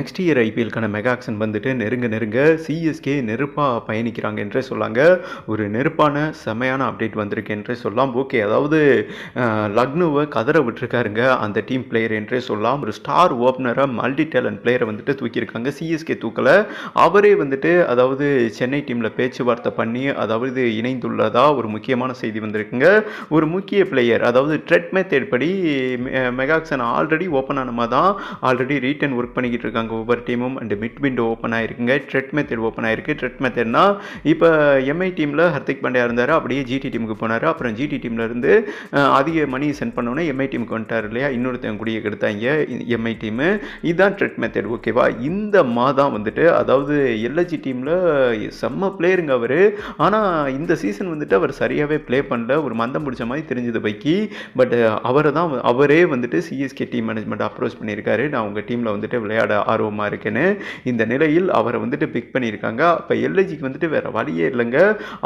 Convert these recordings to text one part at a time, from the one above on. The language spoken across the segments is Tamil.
நெக்ஸ்ட் இயர் ஐபிஎல்க்கான மெகா ஆக்ஷன் வந்துட்டு நெருங்க நெருங்க சிஎஸ்கே நெருப்பாக பயணிக்கிறாங்க என்றே சொல்லாங்க. ஒரு நெருப்பான செமையான அப்டேட் வந்திருக்கு என்றே சொல்லலாம் ஓகே அதாவது லக்னோவை கதற விட்டுருக்காருங்க அந்த டீம் பிளேயர் என்றே சொல்லலாம் ஒரு ஸ்டார் ஓப்பனராக மல்டி டேலண்ட் பிளேயரை வந்துட்டு தூக்கியிருக்காங்க. சிஎஸ்கே தூக்கலை. அவரே வந்துட்டு அதாவது சென்னை டீமில் பேச்சுவார்த்தை பண்ணி அதாவது இணைந்துள்ளதா ஒரு முக்கியமான செய்தி வந்திருக்குங்க. ஒரு முக்கிய பிளேயர் அதாவது ட்ரெட் மெத்தேட் படி மெகாக்சன் ஆல்ரெடி ஓப்பன் ஆனமா தான் ஆல்ரெடி ரீட்டன் ஒர்க் பண்ணிக்கிட்டு இருக்காங்க. ஒவ்வொரு டீமும் அண்ட் மிட் விண்டோ ஓப்பன் ஆயிருக்குங்க. ட்ரெட் மெத்தட் ஓப்பன் ஆயிருக்கு. ட்ரெட் மெத்தட்னா இப்போ எம்ஐ டீமில் ஹர்திக் பாண்டியா இருந்தார் அப்படியே ஜிடி டீமுக்கு போனார். அப்புறம் ஜிடி டீமில் இருந்து அதிக மணி சென்ட் பண்ணோன்னே எம்ஐ டீமுக்கு வந்துட்டார் இல்லையா? இன்னொருத்தன் குடியை கெடுத்தாங்க எம்ஐ டீமு இதுதான் ட்ரெட் மெத்தட் ஓகேவா இந்த மாதம் வந்துட்டு அதாவது எல்எஜி டீமில் செம்ம பிளேயருங்க அவர். ஆனால் இந்த சீசன் வந்துட்டு அவர் சரியாகவே ப்ளே பண்ணல. ஒரு மந்தம் பிடிச்ச மாதிரி தெரிஞ்சது பைக்கி. பட் அவரை தான் அவரே வந்துட்டு சிஎஸ்கே டீம் மேனேஜ்மெண்ட் அப்ரோச் பண்ணியிருக்காரு. நான் உங்கள் டீமில் வந்துட்டு விளையாட ஆர்வமாக இருக்குன்னு. இந்த நிலையில் அவரை வந்துட்டு பிக் பண்ணியிருக்காங்க. அப்போ எல்ஐஜிக்கு வந்துட்டு வேறு வழியே இல்லைங்க.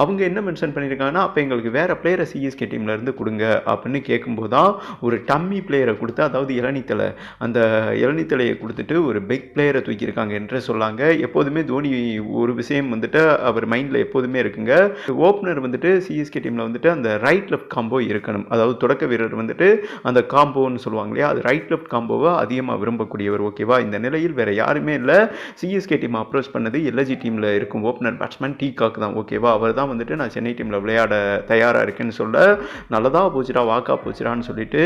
அவங்க என்ன மென்ஷன் பண்ணியிருக்காங்கன்னா அப்போ எங்களுக்கு வேறு பிளேயரை சிஎஸ்கே டீமில் இருந்து கொடுங்க அப்படின்னு கேட்கும்போது தான் ஒரு டம்மி பிளேயரை கொடுத்து அதாவது இளநித்தலை அந்த இளநித்தலையை கொடுத்துட்டு ஒரு பிக் பிளேயரை தூக்கியிருக்காங்க என்று சொல்லாங்க. எப்போதுமே தோனி ஒரு விஷயம் வந்துட்டு அவர் மைண்டில் எப்போதுமே இருக்குங்க. ஓப்பனர் வந்துட்டு சிஎஸ்கே டீமில் வந்துட்டு அந்த ரைட் லெஃப்ட் காம்போ இருக்கணும். அதாவது தொடக்க வீரர் வந்துட்டு அந்த காம்போன்னு சொல்லுவாங்க இல்லையா? அது ரைட் லெஃப்ட் காம்போவை அதிகமாக விரும்பக்கூடியவர் ஓகேவா இந்த நிலையில் வேறு யாருமே இல்லை. சிஎஸ்கே டீம் அப்ரோச் பண்ணது எல்ஜி டீமில் இருக்கும் ஓப்பனர் பேட்ஸ்மேன் டீ காக் தான் ஓகேவா அவர் தான் வந்துட்டு நான் சென்னை டீமில் விளையாட தயாராக இருக்கேன்னு சொல்ல நல்லதாக போச்சுடா வாக்கா போச்சுடான்னு சொல்லிட்டு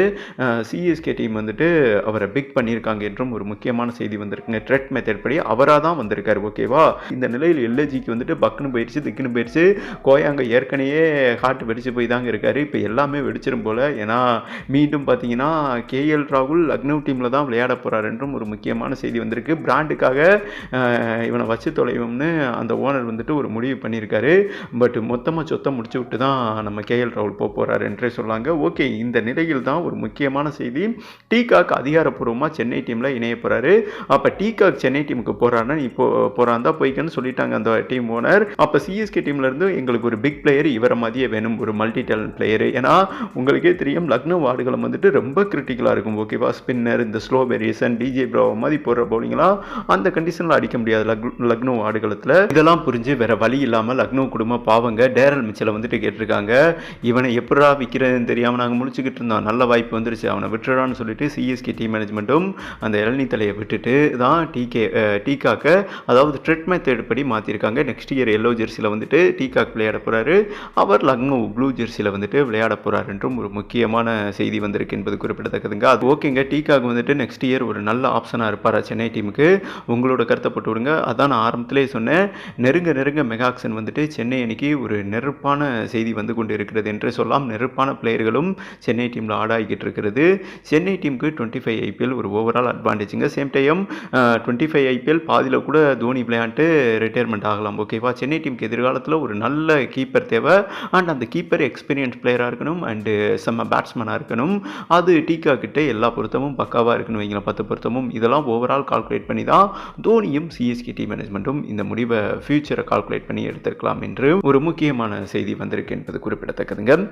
சிஎஸ்கே டீம் வந்துட்டு அவரை பிக் பண்ணியிருக்காங்க என்றும் ஒரு முக்கியமான செய்தி வந்திருக்குங்க. ட்ரெட் மெத்தட் படி அவராக தான் வந்திருக்காரு. ஓகேவா இந்த நிலையில் எல்எஜிக்கு வந்துட்டு பக்குன்னு போயிடுச்சு திக்குன்னு போயிடுச்சு கோயாங்க ஏற்கனவே ஹார்ட் வெடிச்சு போய் தாங்க இருக்காரு. இப்போ எல்லாமே வெடிச்சிடும் போல. ஏன்னா மீண்டும் பார்த்தீங்கன்னா கேஎல் ராகுல் லக்னோ டீமில் தான் விளையாட போகிறார் என்றும் ஒரு முக்கியமான செய்தி வந்திருக்கு. பிராண்டுக்காக இவனை வச்சு தொலைவோம்னு அந்த ஓனர் வந்துட்டு ஒரு முடிவு பண்ணியிருக்காரு. பட் மொத்தமாக சொத்தை முடிச்சு விட்டு தான் நம்ம கேஎல் ராகுல் போக போகிறாரு என்றே சொல்லாங்க. ஓகே இந்த நிலையில் தான் ஒரு முக்கியமான செய்தி. டீகாக் அதிகாரப்பூர்வமாக சென்னை டீமில் இணைய போகிறாரு அப்போ டீகாக் சென்னை டீமுக்கு போகிறாருன்னா இப்போ போகிறாந்தா போய்க்கன்னு சொல்லிட்டாங்க அந்த டீம் ஓனர். அப்போ சிஎஸ்கே டீம்லேருந்து எங்களுக்கு ஒரு பிக் பிளேயர் இவரை மாதிரியே வேணும் ஒரு மல்டி டேலண்ட் பிளேயர். ஏன்னா உங்களுக்கே தெரியும் லக்னோ வார்டுகளும் வந்துட்டு ரொம்ப கிரிட்டிக்கலாக இருக்கும். ஓகேவா? ஸ்பின்னர் இந்த ஸ்லோ பெரியசன் டிஜே ப்ராவோ மாதிரி போடுற பவுலிங்லாம் அந்த கண்டிஷனில் அடிக்க முடியாது. லக் லக்னோ ஆடுகளத்தில். இதெல்லாம் புரிஞ்சு வேற வழி இல்லாமல் லக்னோ குடும்ப பாவங்க டேரல் மிச்சலை வந்துட்டு கேட்டிருக்காங்க. இவனை எப்படா விற்கிறதுன்னு தெரியாமல் நாங்கள் முடிச்சுக்கிட்டு இருந்தோம். நல்ல வாய்ப்பு வந்துருச்சு. அவனை விட்டுறான்னு சொல்லிட்டு சிஎஸ்கே டீம் மேனேஜ்மெண்ட்டும் அந்த இளநீ தலையை விட்டுட்டு தான் டிகே டீகாக்க அதாவது ட்ரெட் மெத்தேட் படி மாற்றிருக்காங்க நெக்ஸ்ட் இயர் எல்லோ ஜெர்சியில் வந்துட்டு டீகாக் விளையாட போகிறாரு அவர் லக்னோ ப்ளூ ஜெர்சியில் வந்துட்டு விளையாட போகிறார் என்றும் ஒரு முக்கியமான செய்தி வந்திருக்கு என்பது குறிப்பிடத்தக்கதுங்க. அது ஓகேங்க. டீகாக் வந்துட்டு நெக்ஸ்ட் இயர் ஒரு நல்ல ஆப்ஷனாக இருப்பார் சென்னை டீமுக்கு உங்களோட கருத்தை போட்டு விடுங்க. அதான் நான் ஆரம்பத்திலே சொன்னேன். நெருங்க நெருங்க மெகாக்சன் வந்துட்டு சென்னை அணிக்கு ஒரு நெருப்பான செய்தி வந்து கொண்டு இருக்கிறது என்று சொல்லலாம். நெருப்பான பிளேயர்களும் சென்னை டீமில் ஆடாகிக்கிட்டு இருக்கிறது. சென்னை டீமுக்கு டுவெண்ட்டி ஃபைவ் ஐபிஎல் ஒரு overall அட்வான்டேஜுங்க same time twenty five IPL பாதியில் கூட தோனி விளையாண்டு ரிட்டையர்மெண்ட் ஆகலாம். ஓகேவா சென்னை டீமுக்கு எதிர்காலத்தில் ஒரு நல்ல கீப்பர் தேவை. அண்ட் அந்த கீப்பர் எக்ஸ்பீரியன்ஸ் பிளேயராக இருக்கணும். அண்டு செம்ம பேட்ஸ்மேனாக இருக்கணும். அது டீக்கா கிட்டே எல்லா பொருத்தமும் பக்காவாக இருக்கணும் இவங்களை பத்து பொருத்தமும். இதெல்லாம் ஓவரால் கால்குலேட் பண்ணி தான் தோனியும் சிஎஸ்கே டீம் மேனேஜ்மெண்ட்டும் இந்த முடிவை ஃபியூச்சரை கால்குலேட் பண்ணி எடுத்திருக்கலாம் என்று ஒரு முக்கியமான செய்தி வந்திருக்கு என்பது குறிப்பிடத்தக்கதுங்க.